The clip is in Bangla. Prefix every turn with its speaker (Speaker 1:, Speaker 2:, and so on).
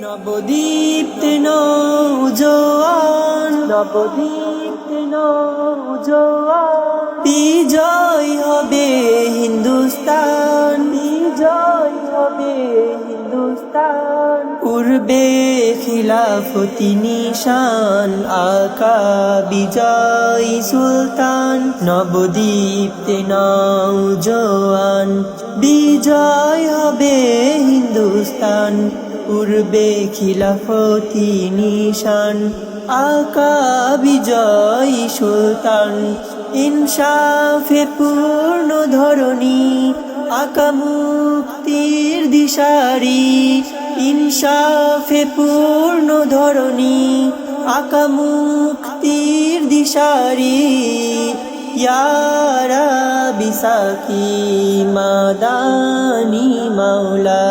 Speaker 1: নবদীপ্তে নৌজোয়ান নবদীপ্তে নৌজোয়ান। বিজয় হবে হিন্দুস্তান। বিজয় হবে হিন্দুস্তান। পূর্বে খিলাফতি নিশান আকা বিজয় সুলতান। নবদীপ্তে নৌজোয়ান বিজয় হবে হিন্দুস্তান পূর্বে খিলাফতি নিশান, আকা বিজয় সুলতান। ইনসাফে পূর্ণ ধরণী, আকা মুক্তির দিশারি। ইনসাফে পূর্ণ ধরণী, আকা মুক্তির দিশারি। ইয়ারা বিসাকি মাদানি